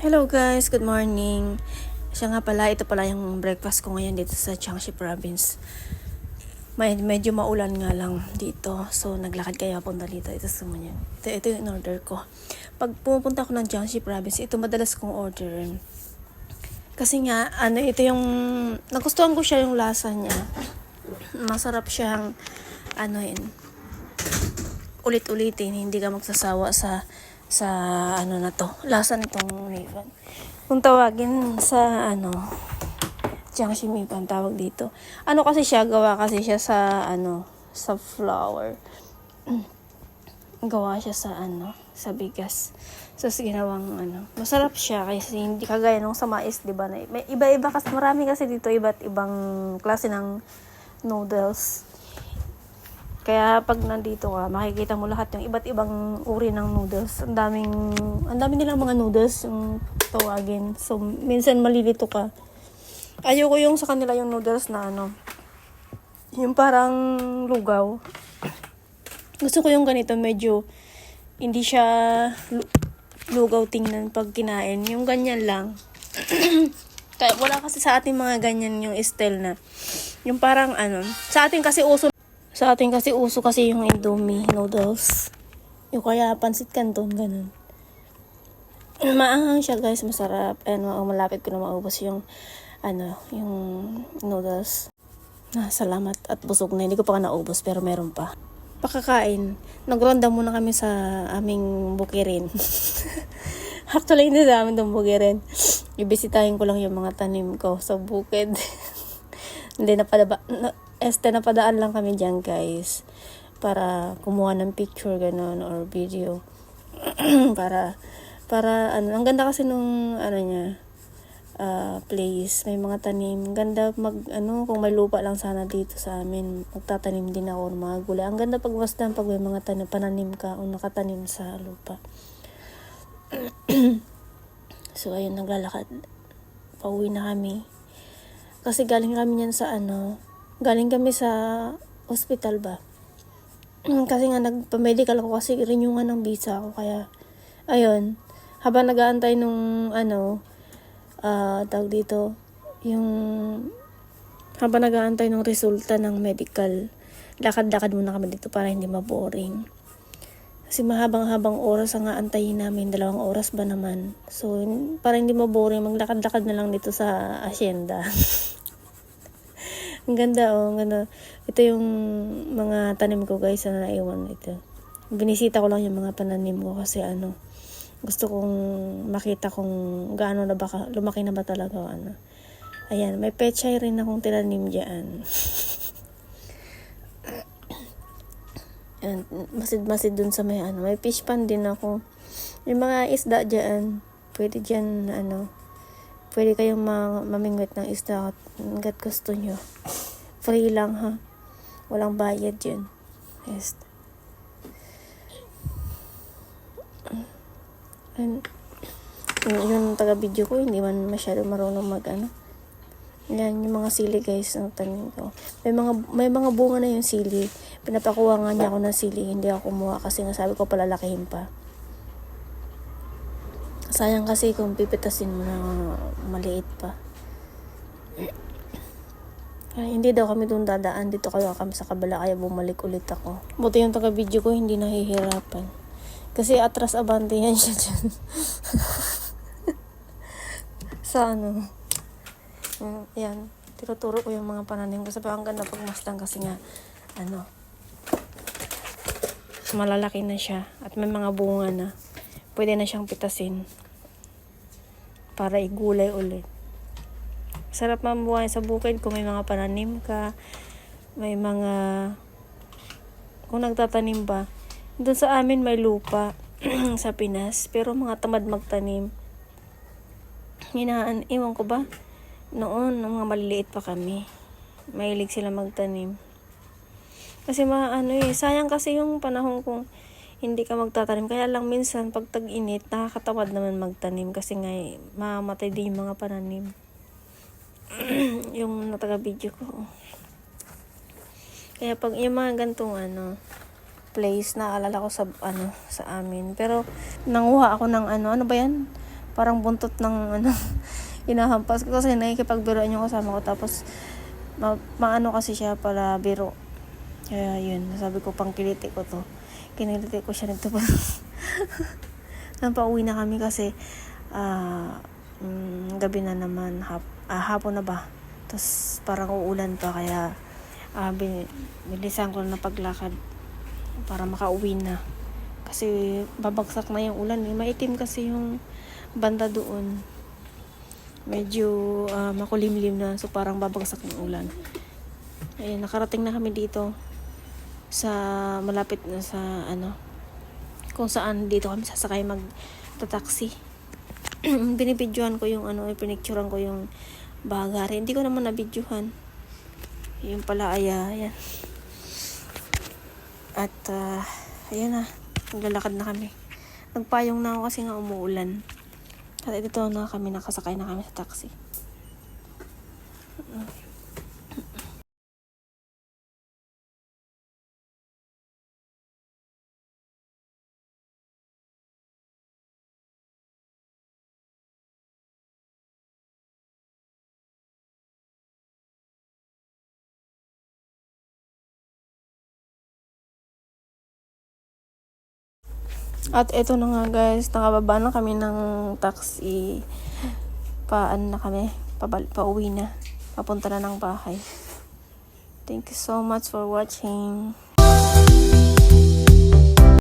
Hello guys, good morning. Siya nga pala, ito pala yung breakfast ko ngayon dito sa Changsha Province. May, medyo maulan nga lang dito. So, naglakad kaya punta dito. Ito sa mga Ito, ito yung order ko. Pag pupunta ako ng Jiangxi Province, ito madalas kong orderin. Kasi nga, ano, ito yung, nagustuhan ko siya yung lasa niya. Masarap siyang, ano yun, ulit-ulitin, hindi ka magsasawa sa sa ano na to, lasa nitong Mivan. Kung tawagin sa ano, Jiangxi Mivan tawag dito. Ano kasi siya, gawa kasi siya sa ano, sa flour. gawa siya sa ano, sa bigas. So, ginawang ano, masarap siya kasi hindi kagaya nung sa mais, di ba? May iba-iba kasi, marami kasi dito iba't ibang klase ng noodles. Kaya pag nandito ka, makikita mo lahat yung iba't ibang uri ng noodles. Ang daming, ang dami nilang mga noodles yung tawagin. So, minsan malilito ka. Ayoko yung sa kanila yung noodles na ano, yung parang lugaw. Gusto ko yung ganito, medyo hindi siya lu- lugaw tingnan pag kinain. Yung ganyan lang. Kaya wala kasi sa ating mga ganyan yung style na. Yung parang ano, sa atin kasi uso sa atin kasi uso kasi yung Indomie noodles. Yung kaya pansit canton, ganun. Maanghang siya guys, masarap. And ma- malapit ko na maubos yung, ano, yung noodles. Ah, salamat at busog na. Hindi ko pa ka naubos pero meron pa. Pakakain. Nagronda muna kami sa aming bukirin. Actually, hindi sa amin itong bukirin. Ibisitahin ko lang yung mga tanim ko sa bukid. Hindi, napadaba, na, este, napadaan lang kami dyan, guys. Para kumuha ng picture, ganun, or video. para, para, ano, ang ganda kasi nung, ano niya, ah, place. May mga tanim. Ganda mag, ano, kung may lupa lang sana dito sa amin, magtatanim din ako ng mga gulay. Ang ganda pag wasdan pag may mga tanim, pananim ka o nakatanim sa lupa. so, ayun, naglalakad. Pauwi na kami. Kasi galing kami yan sa ano, galing kami sa hospital ba. kasi nga nagpa-medical ako kasi renewal ng visa ako kaya ayun, habang nag-aantay nung ano, ah tawag dito, yung habang nag-aantay ng resulta ng medical, lakad-lakad muna kami dito para hindi maboring. Kasi mahabang-habang oras ang aantayin namin, dalawang oras ba naman. So, para hindi maboring, maglakad-lakad na lang dito sa asyenda. ang ganda oh, ang ganda. Ito yung mga tanim ko guys na naiwan ito. Binisita ko lang yung mga pananim ko kasi ano, gusto kong makita kung gaano na ba, ka- lumaki na ba talaga ano. Ayan, may pechay rin akong tinanim dyan. And masid-masid dun sa may ano, may fish pan din ako. Yung mga isda dyan, pwede dyan ano, pwede kayong ma- mamingwit ng isda hanggat gusto nyo. Free lang ha. Walang bayad yun. Yes. And, yung, yung taga-video ko, hindi man masyado marunong mag ano. Yan, yung mga sili guys, ang tanim ko. May mga, may mga bunga na yung sili. Pinapakuha nga niya ako ng sili, hindi ako kumuha kasi nga sabi ko palalakihin pa. Sayang kasi kung pipitasin mo na maliit pa. Ay, hindi daw kami doon dadaan. Dito kayo kami sa kabila kaya bumalik ulit ako. Buti yung taga-video ko hindi nahihirapan. Kasi atras abante yan siya dyan. sa ano. Mm, Yan. Tinuturo ko yung mga pananim ko. Sabi ang ganda pagmasdan kasi nga, ano, malalaki na siya. At may mga bunga na. Pwede na siyang pitasin. Para igulay ulit. Sarap mabuhay sa bukid kung may mga pananim ka. May mga... Kung nagtatanim ba. Doon sa amin may lupa sa Pinas. Pero mga tamad magtanim. Hinaan, iwan ko ba? Noon, nung mga maliliit pa kami. Mahilig sila magtanim. Kasi mga ano eh, sayang kasi yung panahon kung hindi ka magtatanim. Kaya lang minsan, pag tag-init, nakakatamad naman magtanim. Kasi nga, eh, mamamatay din yung mga pananim. Yung nataga-video ko. Kaya pag yung mga gantong ano, place, naalala ko sa, ano, sa amin. Pero, nanguha ako ng ano, ano ba yan? parang buntot ng ano, inahampas ko kasi nakikipagbiroan yung kasama ko tapos ma, maano kasi siya pala biro. Kaya yun, sabi ko pang kiliti ko to. Kiniliti ko siya nito pa. Napauwi na kami kasi ah mm, gabi na naman, hap, ah, hapon na ba? Tapos parang uulan pa kaya bin, bilisan ko na paglakad para makauwi na. Kasi babagsak na yung ulan. Eh. Maitim kasi yung banda doon. Medyo ah, makulimlim na. So parang babagsak ng ulan. Ayun, nakarating na kami dito sa malapit na sa ano kung saan dito kami sasakay mag taxi binibidyohan ko yung ano pinicturean ko yung bagari hindi ko naman nabidyohan yung pala aya ayan at ah, ayan na. Naglalakad na kami. Nagpayong na ako kasi nga umuulan. At ito na kami. Nakasakay na kami sa taxi At eto na nga guys, nakababa na kami ng taxi. Paan na kami, pabal pauwi na. Papunta na ng bahay. Thank you so much for watching.